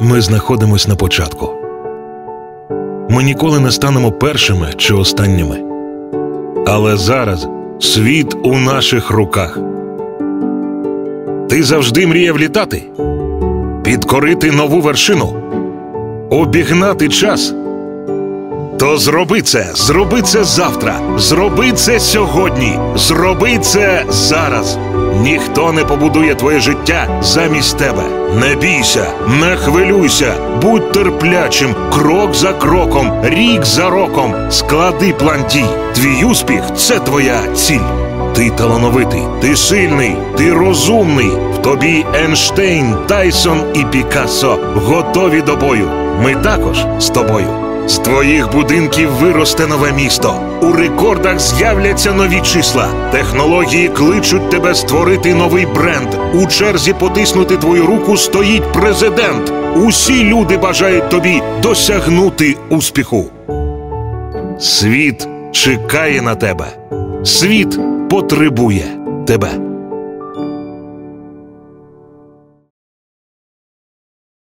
Ми знаходимось на початку. Ми ніколи не станемо першими чи останніми. Але зараз світ у наших руках. Ти завжди мріяв літати, підкорити нову вершину, обігнати час. То зроби це, зроби це завтра, зроби це сьогодні, зроби це зараз. Ніхто не побудує твоє життя замість тебе. Не бійся, не хвилюйся, будь терплячим, крок за кроком, рік за роком. Склади план дій. Твій успіх це твоя ціль. Ти талановитий, ти сильний, ти розумний. В тобі Ейнштейн, Тайсон і Пікассо готові до бою. Ми також з тобою. З твоїх будинків виросте нове місто. У рекордах з'являться нові числа. Технології кличуть тебе створити новий бренд. У черзі потиснути твою руку стоїть президент. Усі люди бажають тобі досягнути успіху. Світ чекає на тебе. Світ потребує тебе.